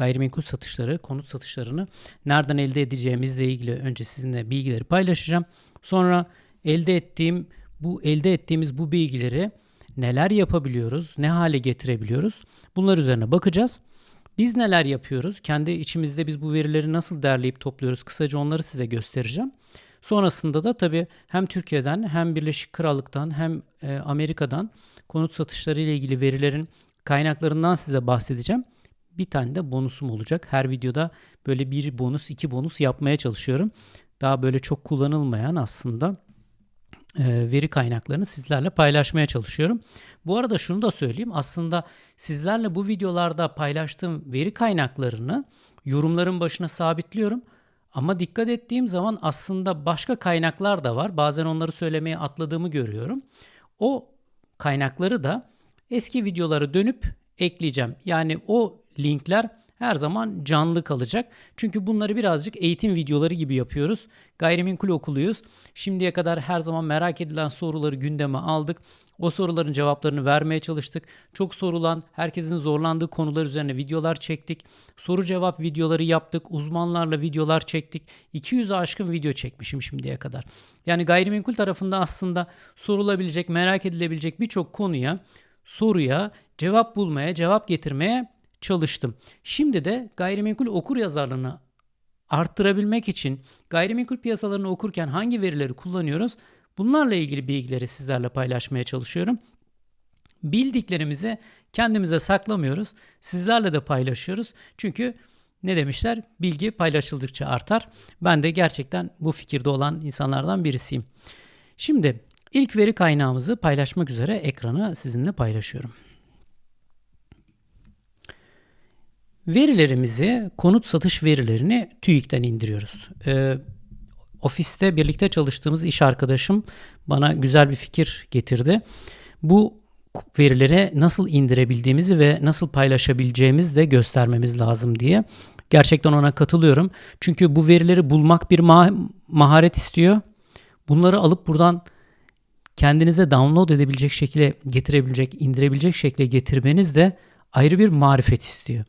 gayrimenkul satışları, konut satışlarını nereden elde edeceğimizle ilgili önce sizinle bilgileri paylaşacağım. Sonra elde ettiğim bu elde ettiğimiz bu bilgileri neler yapabiliyoruz, ne hale getirebiliyoruz? Bunlar üzerine bakacağız. Biz neler yapıyoruz? Kendi içimizde biz bu verileri nasıl derleyip topluyoruz? Kısaca onları size göstereceğim. Sonrasında da tabii hem Türkiye'den hem Birleşik Krallık'tan hem e, Amerika'dan konut satışları ile ilgili verilerin kaynaklarından size bahsedeceğim. Bir tane de bonusum olacak. Her videoda böyle bir bonus, iki bonus yapmaya çalışıyorum. Daha böyle çok kullanılmayan aslında e, veri kaynaklarını sizlerle paylaşmaya çalışıyorum. Bu arada şunu da söyleyeyim. Aslında sizlerle bu videolarda paylaştığım veri kaynaklarını yorumların başına sabitliyorum. Ama dikkat ettiğim zaman aslında başka kaynaklar da var. Bazen onları söylemeye atladığımı görüyorum. O kaynakları da eski videolara dönüp ekleyeceğim. Yani o linkler her zaman canlı kalacak. Çünkü bunları birazcık eğitim videoları gibi yapıyoruz. Gayrimenkul okuluyuz. Şimdiye kadar her zaman merak edilen soruları gündeme aldık. O soruların cevaplarını vermeye çalıştık. Çok sorulan, herkesin zorlandığı konular üzerine videolar çektik. Soru cevap videoları yaptık. Uzmanlarla videolar çektik. 200'e aşkın video çekmişim şimdiye kadar. Yani gayrimenkul tarafında aslında sorulabilecek, merak edilebilecek birçok konuya, soruya cevap bulmaya, cevap getirmeye çalıştım. Şimdi de gayrimenkul okur yazarlığını arttırabilmek için gayrimenkul piyasalarını okurken hangi verileri kullanıyoruz? Bunlarla ilgili bilgileri sizlerle paylaşmaya çalışıyorum. Bildiklerimizi kendimize saklamıyoruz. Sizlerle de paylaşıyoruz. Çünkü ne demişler? Bilgi paylaşıldıkça artar. Ben de gerçekten bu fikirde olan insanlardan birisiyim. Şimdi ilk veri kaynağımızı paylaşmak üzere ekranı sizinle paylaşıyorum. Verilerimizi, konut satış verilerini TÜİK'ten indiriyoruz. Ee, ofiste birlikte çalıştığımız iş arkadaşım bana güzel bir fikir getirdi. Bu verileri nasıl indirebildiğimizi ve nasıl paylaşabileceğimizi de göstermemiz lazım diye. Gerçekten ona katılıyorum. Çünkü bu verileri bulmak bir ma- maharet istiyor. Bunları alıp buradan kendinize download edebilecek şekilde getirebilecek, indirebilecek şekilde getirmeniz de ayrı bir marifet istiyor.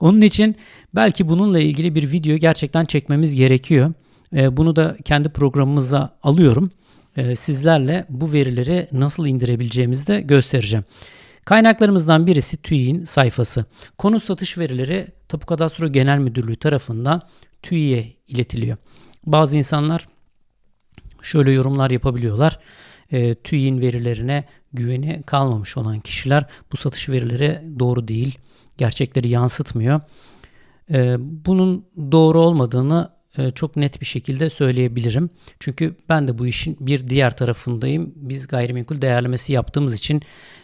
Onun için belki bununla ilgili bir video gerçekten çekmemiz gerekiyor. E, bunu da kendi programımıza alıyorum. E, sizlerle bu verileri nasıl indirebileceğimizi de göstereceğim. Kaynaklarımızdan birisi TÜİ'nin sayfası. Konu satış verileri Tapu Kadastro Genel Müdürlüğü tarafından TÜİ'ye iletiliyor. Bazı insanlar şöyle yorumlar yapabiliyorlar. E, TÜİ'nin verilerine güveni kalmamış olan kişiler bu satış verileri doğru değil gerçekleri yansıtmıyor. Ee, bunun doğru olmadığını e, çok net bir şekilde söyleyebilirim. Çünkü ben de bu işin bir diğer tarafındayım. Biz gayrimenkul değerlemesi yaptığımız için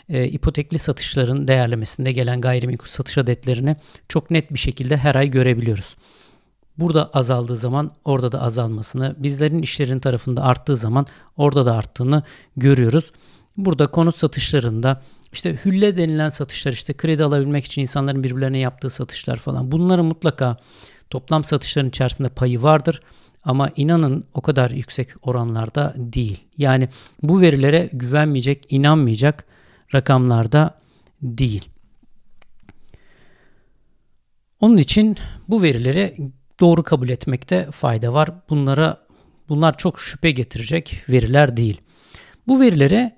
e, ipotekli satışların değerlemesinde gelen gayrimenkul satış adetlerini çok net bir şekilde her ay görebiliyoruz. Burada azaldığı zaman orada da azalmasını, bizlerin işlerin tarafında arttığı zaman orada da arttığını görüyoruz. Burada konut satışlarında işte hülle denilen satışlar işte kredi alabilmek için insanların birbirlerine yaptığı satışlar falan. Bunların mutlaka toplam satışların içerisinde payı vardır. Ama inanın o kadar yüksek oranlarda değil. Yani bu verilere güvenmeyecek, inanmayacak rakamlarda değil. Onun için bu verileri doğru kabul etmekte fayda var. Bunlara bunlar çok şüphe getirecek veriler değil. Bu verilere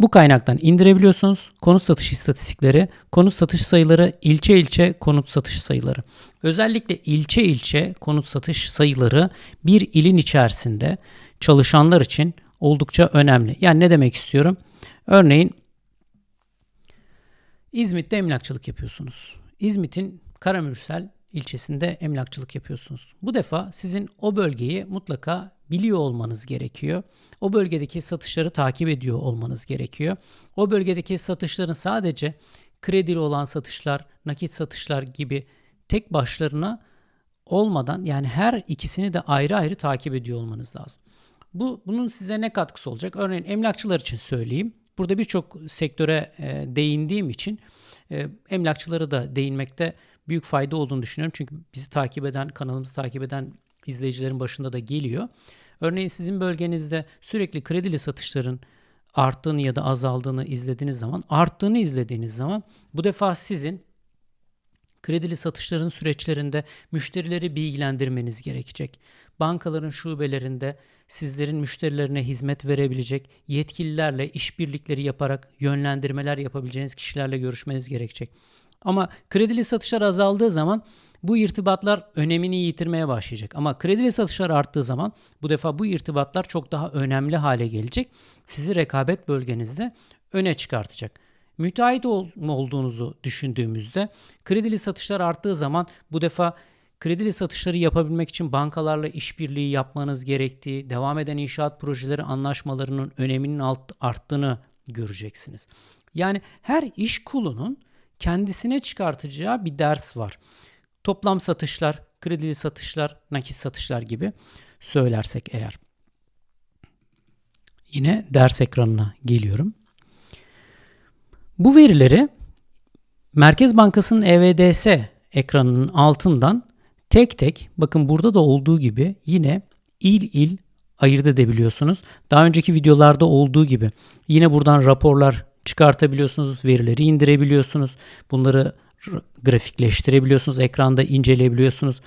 bu kaynaktan indirebiliyorsunuz. Konut satış istatistikleri, konut satış sayıları, ilçe ilçe konut satış sayıları. Özellikle ilçe ilçe konut satış sayıları bir ilin içerisinde çalışanlar için oldukça önemli. Yani ne demek istiyorum? Örneğin İzmit'te emlakçılık yapıyorsunuz. İzmit'in Karamürsel ilçesinde emlakçılık yapıyorsunuz. Bu defa sizin o bölgeyi mutlaka biliyor olmanız gerekiyor. O bölgedeki satışları takip ediyor olmanız gerekiyor. O bölgedeki satışların sadece kredili olan satışlar, nakit satışlar gibi tek başlarına olmadan yani her ikisini de ayrı ayrı takip ediyor olmanız lazım. Bu bunun size ne katkısı olacak? Örneğin emlakçılar için söyleyeyim. Burada birçok sektöre e, değindiğim için e, emlakçılara da değinmekte büyük fayda olduğunu düşünüyorum. Çünkü bizi takip eden, kanalımızı takip eden izleyicilerin başında da geliyor. Örneğin sizin bölgenizde sürekli kredili satışların arttığını ya da azaldığını izlediğiniz zaman, arttığını izlediğiniz zaman bu defa sizin Kredili satışların süreçlerinde müşterileri bilgilendirmeniz gerekecek. Bankaların şubelerinde sizlerin müşterilerine hizmet verebilecek yetkililerle işbirlikleri yaparak yönlendirmeler yapabileceğiniz kişilerle görüşmeniz gerekecek. Ama kredili satışlar azaldığı zaman bu irtibatlar önemini yitirmeye başlayacak. Ama kredili satışlar arttığı zaman bu defa bu irtibatlar çok daha önemli hale gelecek. Sizi rekabet bölgenizde öne çıkartacak. Müteahhit ol, olduğunuzu düşündüğümüzde kredili satışlar arttığı zaman bu defa kredili satışları yapabilmek için bankalarla işbirliği yapmanız gerektiği, devam eden inşaat projeleri anlaşmalarının öneminin alt, arttığını göreceksiniz. Yani her iş kulunun kendisine çıkartacağı bir ders var. Toplam satışlar, kredili satışlar, nakit satışlar gibi söylersek eğer. Yine ders ekranına geliyorum. Bu verileri Merkez Bankası'nın EVDS ekranının altından tek tek bakın burada da olduğu gibi yine il il ayırt edebiliyorsunuz. Daha önceki videolarda olduğu gibi yine buradan raporlar çıkartabiliyorsunuz, verileri indirebiliyorsunuz. Bunları grafikleştirebiliyorsunuz, ekranda inceleyebiliyorsunuz.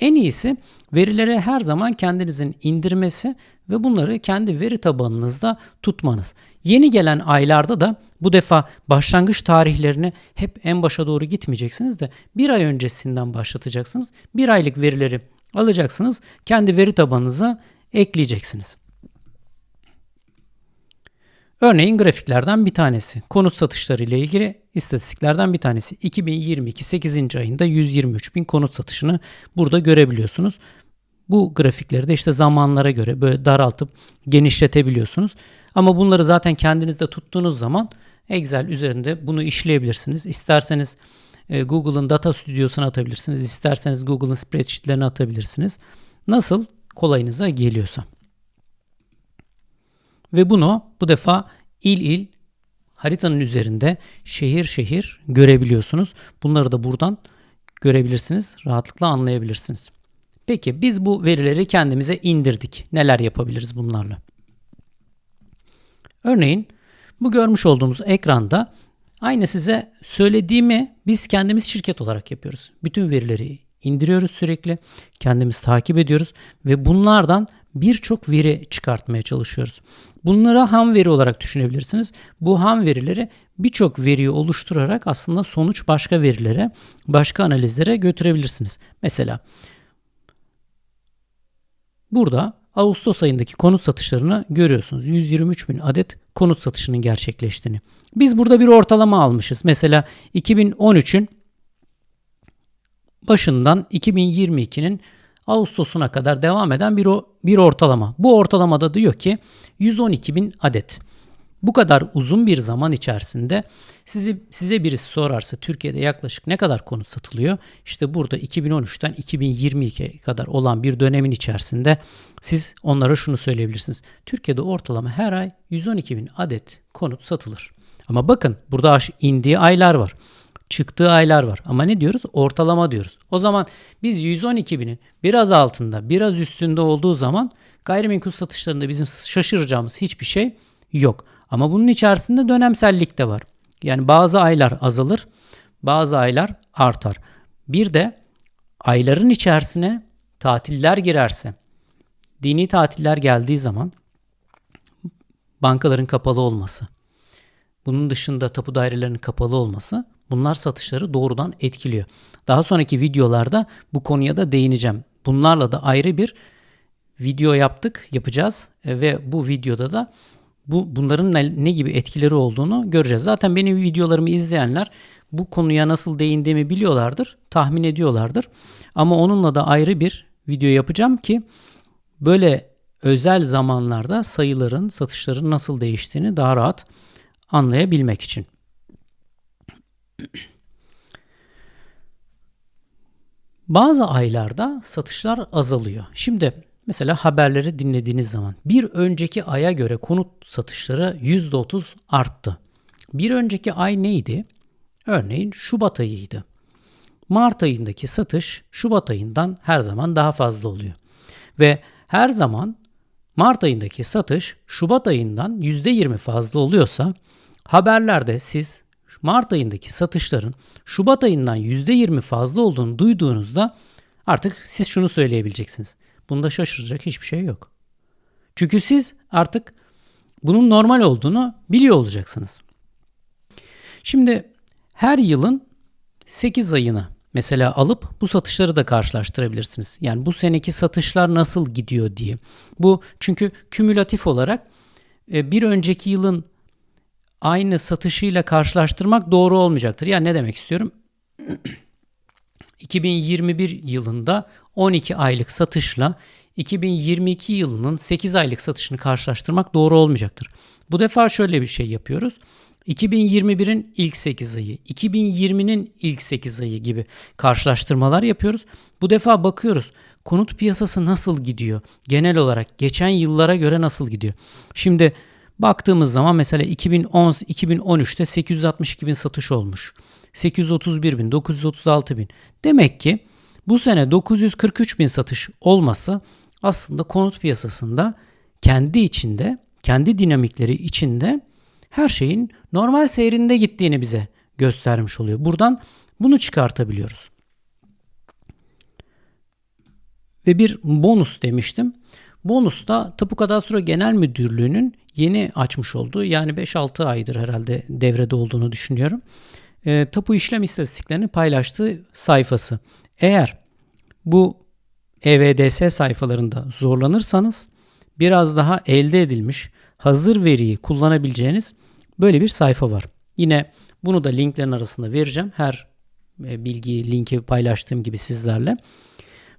En iyisi verileri her zaman kendinizin indirmesi ve bunları kendi veri tabanınızda tutmanız. Yeni gelen aylarda da bu defa başlangıç tarihlerini hep en başa doğru gitmeyeceksiniz de bir ay öncesinden başlatacaksınız. Bir aylık verileri alacaksınız, kendi veri tabanınıza ekleyeceksiniz. Örneğin grafiklerden bir tanesi. Konut satışları ile ilgili istatistiklerden bir tanesi. 2022 8. ayında 123 bin konut satışını burada görebiliyorsunuz. Bu grafikleri de işte zamanlara göre böyle daraltıp genişletebiliyorsunuz. Ama bunları zaten kendinizde tuttuğunuz zaman Excel üzerinde bunu işleyebilirsiniz. İsterseniz e, Google'ın Data Studio'suna atabilirsiniz. İsterseniz Google'ın spreadsheet'lerine atabilirsiniz. Nasıl kolayınıza geliyorsa. Ve bunu bu defa il il haritanın üzerinde şehir şehir görebiliyorsunuz. Bunları da buradan görebilirsiniz. Rahatlıkla anlayabilirsiniz. Peki biz bu verileri kendimize indirdik. Neler yapabiliriz bunlarla? Örneğin bu görmüş olduğumuz ekranda aynı size söylediğimi biz kendimiz şirket olarak yapıyoruz. Bütün verileri indiriyoruz sürekli. Kendimiz takip ediyoruz ve bunlardan birçok veri çıkartmaya çalışıyoruz. Bunları ham veri olarak düşünebilirsiniz. Bu ham verileri birçok veriyi oluşturarak aslında sonuç başka verilere, başka analizlere götürebilirsiniz. Mesela burada Ağustos ayındaki konut satışlarını görüyorsunuz. 123 bin adet konut satışının gerçekleştiğini. Biz burada bir ortalama almışız. Mesela 2013'ün başından 2022'nin Ağustos'una kadar devam eden bir, bir ortalama. Bu ortalamada diyor ki 112 bin adet. Bu kadar uzun bir zaman içerisinde sizi size birisi sorarsa Türkiye'de yaklaşık ne kadar konut satılıyor? İşte burada 2013'ten 2022'ye kadar olan bir dönemin içerisinde siz onlara şunu söyleyebilirsiniz. Türkiye'de ortalama her ay 112 bin adet konut satılır. Ama bakın burada indiği aylar var çıktığı aylar var. Ama ne diyoruz? Ortalama diyoruz. O zaman biz 112 binin biraz altında, biraz üstünde olduğu zaman gayrimenkul satışlarında bizim şaşıracağımız hiçbir şey yok. Ama bunun içerisinde dönemsellik de var. Yani bazı aylar azalır, bazı aylar artar. Bir de ayların içerisine tatiller girerse, dini tatiller geldiği zaman bankaların kapalı olması, bunun dışında tapu dairelerinin kapalı olması bunlar satışları doğrudan etkiliyor. Daha sonraki videolarda bu konuya da değineceğim. Bunlarla da ayrı bir video yaptık, yapacağız ve bu videoda da bu bunların ne, ne gibi etkileri olduğunu göreceğiz. Zaten benim videolarımı izleyenler bu konuya nasıl değindiğimi biliyorlardır, tahmin ediyorlardır. Ama onunla da ayrı bir video yapacağım ki böyle özel zamanlarda sayıların, satışların nasıl değiştiğini daha rahat anlayabilmek için. Bazı aylarda satışlar azalıyor. Şimdi mesela haberleri dinlediğiniz zaman bir önceki aya göre konut satışları %30 arttı. Bir önceki ay neydi? Örneğin Şubat ayıydı. Mart ayındaki satış Şubat ayından her zaman daha fazla oluyor. Ve her zaman Mart ayındaki satış Şubat ayından %20 fazla oluyorsa haberlerde siz Mart ayındaki satışların Şubat ayından %20 fazla olduğunu duyduğunuzda artık siz şunu söyleyebileceksiniz. Bunda şaşıracak hiçbir şey yok. Çünkü siz artık bunun normal olduğunu biliyor olacaksınız. Şimdi her yılın 8 ayını mesela alıp bu satışları da karşılaştırabilirsiniz. Yani bu seneki satışlar nasıl gidiyor diye. Bu çünkü kümülatif olarak e, bir önceki yılın aynı satışıyla karşılaştırmak doğru olmayacaktır. Yani ne demek istiyorum? 2021 yılında 12 aylık satışla 2022 yılının 8 aylık satışını karşılaştırmak doğru olmayacaktır. Bu defa şöyle bir şey yapıyoruz. 2021'in ilk 8 ayı, 2020'nin ilk 8 ayı gibi karşılaştırmalar yapıyoruz. Bu defa bakıyoruz konut piyasası nasıl gidiyor? Genel olarak geçen yıllara göre nasıl gidiyor? Şimdi baktığımız zaman mesela 2010 2013'te 862 bin satış olmuş. 831 bin, 936 bin. Demek ki bu sene 943 bin satış olması aslında konut piyasasında kendi içinde, kendi dinamikleri içinde her şeyin normal seyrinde gittiğini bize göstermiş oluyor. Buradan bunu çıkartabiliyoruz. Ve bir bonus demiştim. Bonus da Tapu Kadastro Genel Müdürlüğü'nün yeni açmış olduğu yani 5-6 aydır herhalde devrede olduğunu düşünüyorum. E, tapu işlem istatistiklerini paylaştığı sayfası. Eğer bu EVDS sayfalarında zorlanırsanız biraz daha elde edilmiş hazır veriyi kullanabileceğiniz böyle bir sayfa var. Yine bunu da linklerin arasında vereceğim. Her e, bilgiyi, linki paylaştığım gibi sizlerle.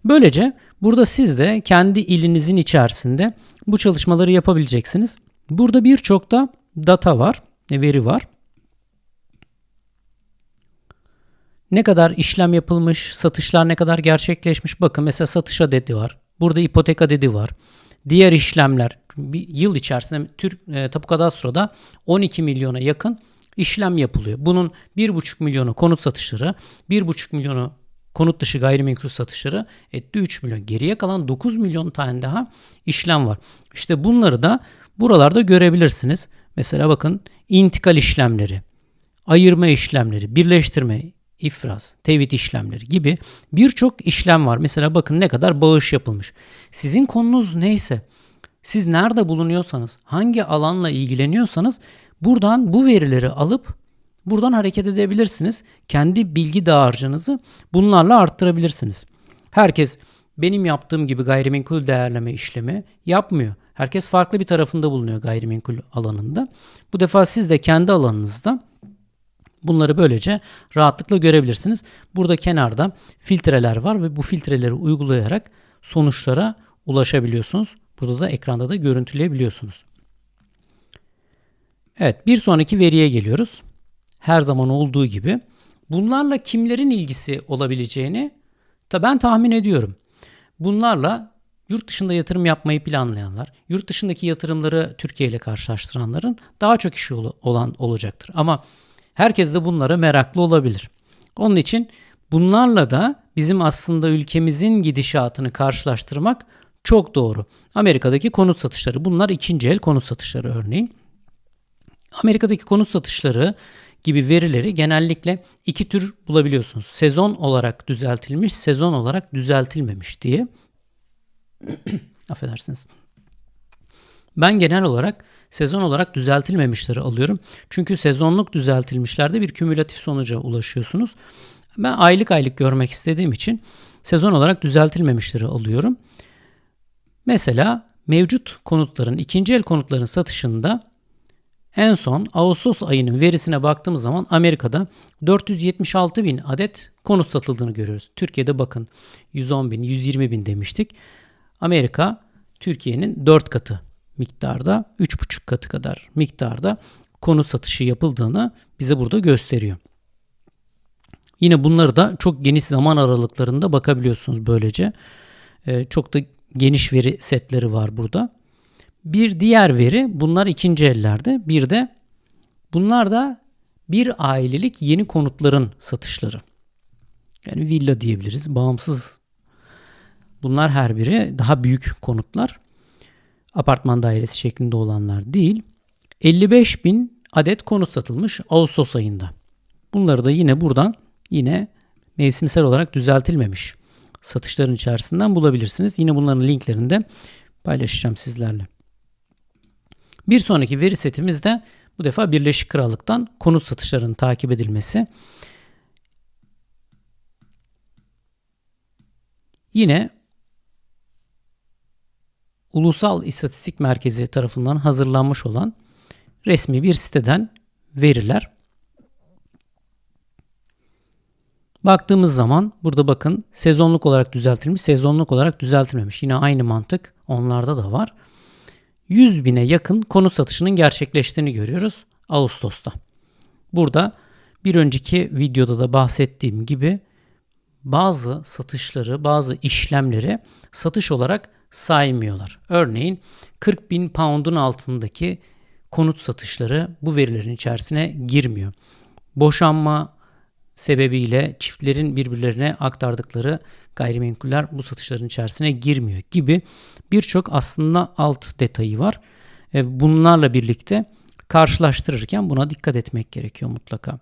Böylece burada siz de kendi ilinizin içerisinde bu çalışmaları yapabileceksiniz. Burada birçok da data var, veri var. Ne kadar işlem yapılmış, satışlar ne kadar gerçekleşmiş. Bakın mesela satış adedi var. Burada ipotek adedi var. Diğer işlemler bir yıl içerisinde Türk e, Tapu Kadastro'da 12 milyona yakın işlem yapılıyor. Bunun 1,5 milyonu konut satışları, 1,5 milyonu konut dışı gayrimenkul satışları etti 3 milyon. Geriye kalan 9 milyon tane daha işlem var. İşte bunları da buralarda görebilirsiniz. Mesela bakın intikal işlemleri, ayırma işlemleri, birleştirme, ifraz, tevhid işlemleri gibi birçok işlem var. Mesela bakın ne kadar bağış yapılmış. Sizin konunuz neyse, siz nerede bulunuyorsanız, hangi alanla ilgileniyorsanız buradan bu verileri alıp buradan hareket edebilirsiniz. Kendi bilgi dağarcığınızı bunlarla arttırabilirsiniz. Herkes benim yaptığım gibi gayrimenkul değerleme işlemi yapmıyor. Herkes farklı bir tarafında bulunuyor gayrimenkul alanında. Bu defa siz de kendi alanınızda Bunları böylece rahatlıkla görebilirsiniz. Burada kenarda filtreler var ve bu filtreleri uygulayarak sonuçlara ulaşabiliyorsunuz. Burada da ekranda da görüntüleyebiliyorsunuz. Evet bir sonraki veriye geliyoruz. Her zaman olduğu gibi. Bunlarla kimlerin ilgisi olabileceğini da ben tahmin ediyorum. Bunlarla yurt dışında yatırım yapmayı planlayanlar, yurt dışındaki yatırımları Türkiye ile karşılaştıranların daha çok işi olan olacaktır. Ama Herkes de bunlara meraklı olabilir. Onun için bunlarla da bizim aslında ülkemizin gidişatını karşılaştırmak çok doğru. Amerika'daki konut satışları bunlar ikinci el konut satışları örneğin. Amerika'daki konut satışları gibi verileri genellikle iki tür bulabiliyorsunuz. Sezon olarak düzeltilmiş, sezon olarak düzeltilmemiş diye. Affedersiniz. Ben genel olarak sezon olarak düzeltilmemişleri alıyorum. Çünkü sezonluk düzeltilmişlerde bir kümülatif sonuca ulaşıyorsunuz. Ben aylık aylık görmek istediğim için sezon olarak düzeltilmemişleri alıyorum. Mesela mevcut konutların, ikinci el konutların satışında en son Ağustos ayının verisine baktığımız zaman Amerika'da 476 bin adet konut satıldığını görüyoruz. Türkiye'de bakın 110 bin, 120 bin demiştik. Amerika Türkiye'nin 4 katı miktarda 3,5 katı kadar miktarda konut satışı yapıldığını bize burada gösteriyor. Yine bunları da çok geniş zaman aralıklarında bakabiliyorsunuz böylece. Ee, çok da geniş veri setleri var burada. Bir diğer veri bunlar ikinci ellerde. Bir de bunlar da bir ailelik yeni konutların satışları. Yani villa diyebiliriz. Bağımsız. Bunlar her biri daha büyük konutlar apartman dairesi şeklinde olanlar değil. 55 bin adet konut satılmış Ağustos ayında. Bunları da yine buradan yine mevsimsel olarak düzeltilmemiş satışların içerisinden bulabilirsiniz. Yine bunların linklerini de paylaşacağım sizlerle. Bir sonraki veri setimizde bu defa Birleşik Krallık'tan konut satışlarının takip edilmesi. Yine Ulusal İstatistik Merkezi tarafından hazırlanmış olan resmi bir siteden veriler. Baktığımız zaman burada bakın sezonluk olarak düzeltilmiş, sezonluk olarak düzeltilmemiş. Yine aynı mantık onlarda da var. 100 bine yakın konut satışının gerçekleştiğini görüyoruz Ağustos'ta. Burada bir önceki videoda da bahsettiğim gibi bazı satışları, bazı işlemleri satış olarak saymıyorlar. Örneğin 40 bin pound'un altındaki konut satışları bu verilerin içerisine girmiyor. Boşanma sebebiyle çiftlerin birbirlerine aktardıkları gayrimenkuller bu satışların içerisine girmiyor gibi birçok aslında alt detayı var. E, bunlarla birlikte karşılaştırırken buna dikkat etmek gerekiyor mutlaka.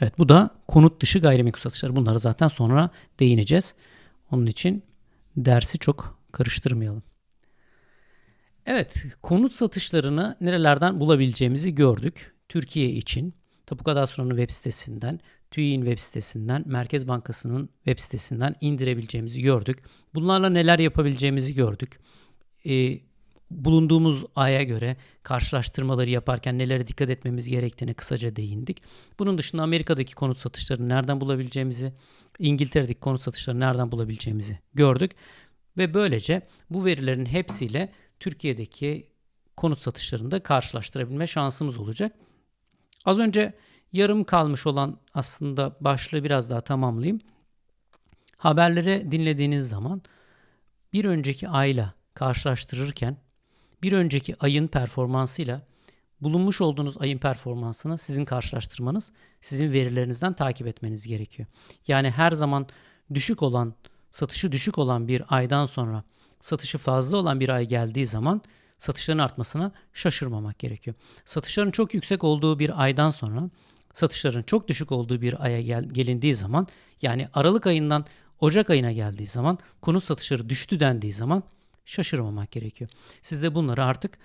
Evet bu da konut dışı gayrimenkul satışları. Bunları zaten sonra değineceğiz. Onun için dersi çok karıştırmayalım. Evet, konut satışlarını nerelerden bulabileceğimizi gördük. Türkiye için Tapu Kadastro'nun web sitesinden, TÜİ'nin web sitesinden, Merkez Bankası'nın web sitesinden indirebileceğimizi gördük. Bunlarla neler yapabileceğimizi gördük. Ee, bulunduğumuz aya göre karşılaştırmaları yaparken nelere dikkat etmemiz gerektiğini kısaca değindik. Bunun dışında Amerika'daki konut satışlarını nereden bulabileceğimizi, İngiltere'deki konut satışlarını nereden bulabileceğimizi gördük. Ve böylece bu verilerin hepsiyle Türkiye'deki konut satışlarını da karşılaştırabilme şansımız olacak. Az önce yarım kalmış olan aslında başlığı biraz daha tamamlayayım. Haberleri dinlediğiniz zaman bir önceki ayla karşılaştırırken bir önceki ayın performansıyla bulunmuş olduğunuz ayın performansını sizin karşılaştırmanız, sizin verilerinizden takip etmeniz gerekiyor. Yani her zaman düşük olan, satışı düşük olan bir aydan sonra satışı fazla olan bir ay geldiği zaman satışların artmasına şaşırmamak gerekiyor. Satışların çok yüksek olduğu bir aydan sonra satışların çok düşük olduğu bir aya gel, gelindiği zaman yani Aralık ayından Ocak ayına geldiği zaman konut satışları düştü dendiği zaman şaşırmamak gerekiyor. Siz de bunları artık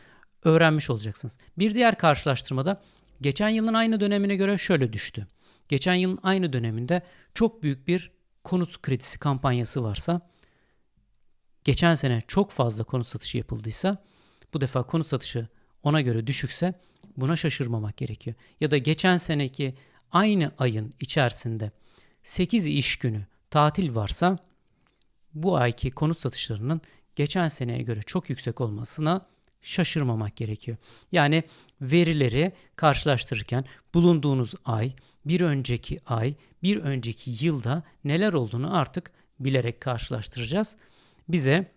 öğrenmiş olacaksınız. Bir diğer karşılaştırmada geçen yılın aynı dönemine göre şöyle düştü. Geçen yılın aynı döneminde çok büyük bir konut kredisi kampanyası varsa geçen sene çok fazla konut satışı yapıldıysa bu defa konut satışı ona göre düşükse buna şaşırmamak gerekiyor. Ya da geçen seneki aynı ayın içerisinde 8 iş günü tatil varsa bu ayki konut satışlarının geçen seneye göre çok yüksek olmasına şaşırmamak gerekiyor. Yani verileri karşılaştırırken bulunduğunuz ay, bir önceki ay, bir önceki yılda neler olduğunu artık bilerek karşılaştıracağız. Bize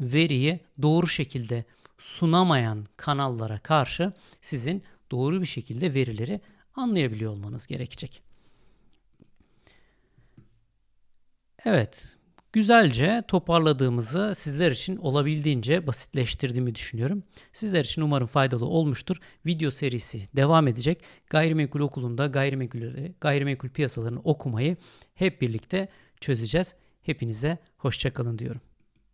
veriyi doğru şekilde sunamayan kanallara karşı sizin doğru bir şekilde verileri anlayabiliyor olmanız gerekecek. Evet, güzelce toparladığımızı sizler için olabildiğince basitleştirdiğimi düşünüyorum. Sizler için umarım faydalı olmuştur. Video serisi devam edecek. Gayrimenkul okulunda gayrimenkulleri, gayrimenkul piyasalarını okumayı hep birlikte çözeceğiz. Hepinize hoşçakalın diyorum.